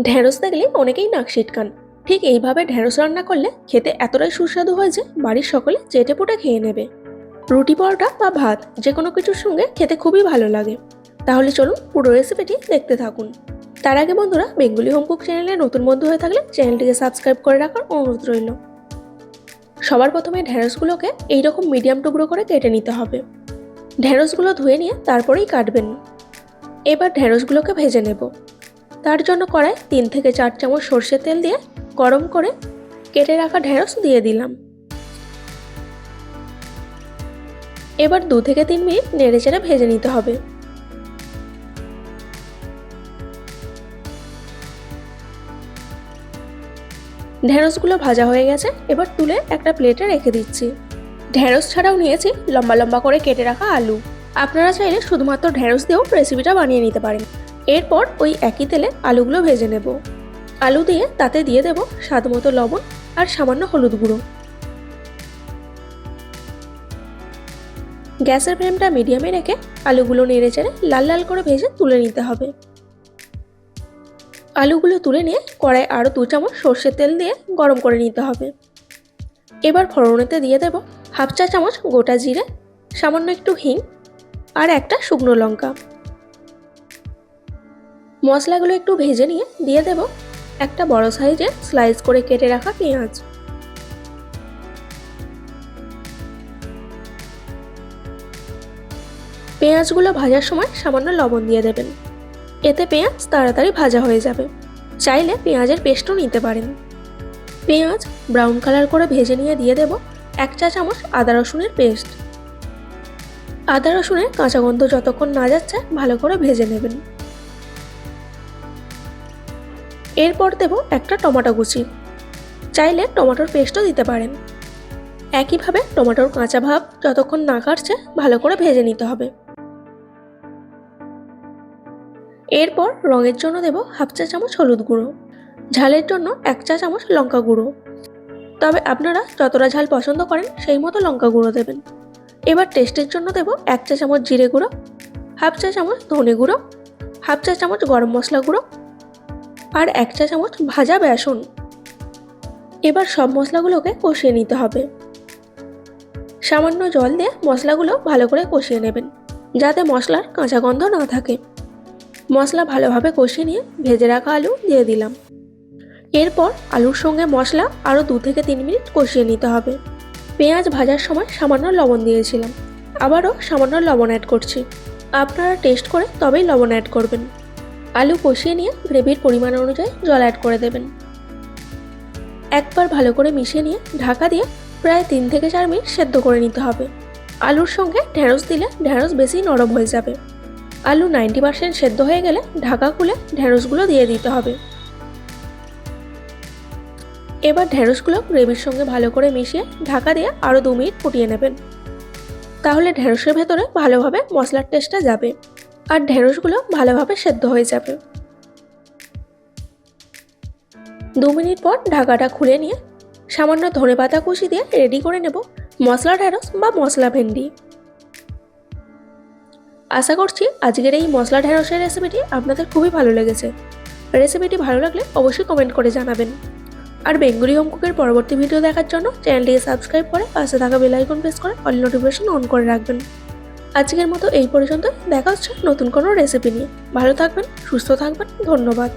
ঢ্যাঁড়স দেখলে অনেকেই নাক সিটকান। ঠিক এইভাবে ঢ্যাঁড়স রান্না করলে খেতে এতটাই সুস্বাদু হয় যে বাড়ির সকলে চেটে পুটে খেয়ে নেবে। রুটি, পরোটা বা ভাত যে কোনো কিছুর সঙ্গে খেতে খুবই ভালো লাগে। তাহলে চলুন পুরো রেসিপিটি দেখতে থাকুন। তার আগে বন্ধুরা, বেঙ্গলি হোমকুক চ্যানেলে নতুন বন্ধু হয়ে থাকলে চ্যানেলটিকে সাবস্ক্রাইব করে রাখার অনুরোধ রইল। সবার প্রথমে ঢ্যাঁড়সগুলোকে এইরকম মিডিয়াম টুকরো করে কেটে নিতে হবে। ঢ্যাঁড়সগুলো ধুয়ে নিয়ে তারপরেই কাটবেন। এবার ঢ্যাঁড়সগুলোকে ভেজে নেব। তার জন্য কড়াই তিন থেকে চার চামচ সর্ষের তেল দিয়ে গরম করে কেটে রাখা ঢেঁড়স দিয়ে দিলাম। এবার দু থেকে তিন মিনিট নেড়ে চেড়ে ভেজে নিতে হবে। ঢ্যাঁড়সগুলো ভাজা হয়ে গেছে, এবার তুলে একটা প্লেটে রেখে দিচ্ছি। ঢেঁড়স ছাড়াও নিয়েছি লম্বা লম্বা করে কেটে রাখা আলু। আপনারা চাইলে শুধুমাত্র ঢেঁড়স দিয়েও রেসিপিটা বানিয়ে নিতে পারেন। এরপর ওই একই তেলে আলুগুলো ভেজে নেব। আলু দিয়ে তাতে দিয়ে দেব স্বাদ মতো লবণ আর সামান্য হলুদ গুঁড়ো। গ্যাসের ফ্লেমটা মিডিয়ামে রেখে আলুগুলো নেড়ে চেড়ে লাল লাল করে ভেজে তুলে নিতে হবে। আলুগুলো তুলে নিয়ে কড়াই আরও দু চামচ সর্ষের তেল দিয়ে গরম করে নিতে হবে। এবার ফোড়নেতে দিয়ে দেব হাফ চা চামচ গোটা জিরে, সামান্য একটু হিং আর একটা শুকনো লঙ্কা। মশলাগুলো একটু ভেজে নিয়ে দিয়ে দেব একটা বড় সাইজে স্লাইস করে কেটে রাখা পেঁয়াজ। পেঁয়াজগুলো ভাজার সময় সামান্য লবণ দিয়ে দেবেন। এতে পেঁয়াজ তাড়াতাড়ি ভাজা হয়ে যাবে। চাইলে পেঁয়াজের পেস্টও নিতে পারেন। পেঁয়াজ ব্রাউন কালার করে ভেজে নিয়ে দিয়ে দেব এক চা চামচ আদা রসুনের পেস্ট। আদা রসুনের কাঁচা গন্ধ যতক্ষণ না যাচ্ছে ভালো করে ভেজে নেবেন। এরপর দেব একটা টমেটো কুচি। চাইলে টমেটোর পেস্টও দিতে পারেন। একইভাবে টমেটোর কাঁচা ভাব যতক্ষণ না কাটছে, ভালো করে ভেজে নিতে হবে। এরপর রঙের জন্য দেব হাফ চা চামচ হলুদ গুঁড়ো। ঝালের জন্য এক চা চামচ লঙ্কা গুঁড়ো। তবে আপনারা যতটা ঝাল পছন্দ করেন, সেই মতো লঙ্কা গুঁড়ো দেবেন। এবার টেস্টের জন্য দেব এক চা চামচ জিরে গুঁড়ো, হাফ চা চামচ ধনে গুঁড়ো, হাফ চা চামচ গরম মশলা গুঁড়ো আর এক চা চামচ ভাজা বেসন। এবার সব মশলাগুলোকে কষিয়ে নিতে হবে। সামান্য জল দিয়ে মশলাগুলো ভালো করে কষিয়ে নেবেন, যাতে মশলার কাঁচা গন্ধ না থাকে। মশলা ভালোভাবে কষিয়ে নিয়ে ভেজে রাখা আলু দিয়ে দিলাম। এরপর আলুর সঙ্গে মশলা আরও দু থেকে তিন মিনিট কষিয়ে নিতে হবে। পেঁয়াজ ভাজার সময় সামান্য লবণ দিয়েছিলাম, আবারও সামান্য লবণ অ্যাড করছি। আপনারা টেস্ট করে তবেই লবণ অ্যাড করবেন। আলু কষিয়ে নিয়ে গ্রেভির পরিমাণ অনুযায়ী জল অ্যাড করে দেবেন। একবার ভালো করে মিশিয়ে নিয়ে ঢাকা দিয়ে প্রায় তিন থেকে চার মিনিট সেদ্ধ করে নিতে হবে। আলুর সঙ্গে ঢ্যাঁড়স দিলে ঢ্যাঁড়স বেশি নরম হয়ে যাবে। আলু নাইনটি পার্সেন্ট সেদ্ধ হয়ে গেলে ঢাকা খুলে ঢ্যাঁড়সগুলো দিয়ে দিতে হবে। এবার ঢ্যাঁড়সগুলো গ্রেভির সঙ্গে ভালো করে মিশিয়ে ঢাকা দিয়ে আরও দু মিনিট ফুটিয়ে নেবেন। তাহলে ঢ্যাঁড়সের ভেতরে ভালোভাবে মশলার টেস্টটা যাবে। আর ঢেঁড়সগুলো ভালোভাবে সেদ্ধ হয়ে যাবে। দু মিনিট পর ঢাকাটা খুলে নিয়ে সামান্য ধনে পাতা কুচি দিয়ে রেডি করে নেব মশলা ঢ্যাঁড়স বা মশলা ভেন্ডি। আশা করছি আজকের এই মশলা ঢ্যাঁড়সের রেসিপিটি আপনাদের খুবই ভালো লেগেছে। রেসিপিটি ভালো লাগলে অবশ্যই কমেন্ট করে জানাবেন। আর বেঙ্গলি হোম কুকের পরবর্তী ভিডিও দেখার জন্য চ্যানেলটিকে সাবস্ক্রাইব করে পাশে থাকা বেল আইকন প্রেস করে অল নোটিফিকেশন অন করে রাখবেন। আজকের মতো এই পর্যন্ত। দেখা হচ্ছে নতুন কোনো রেসিপি নিয়ে। ভালো থাকবেন, সুস্থ থাকবেন। ধন্যবাদ।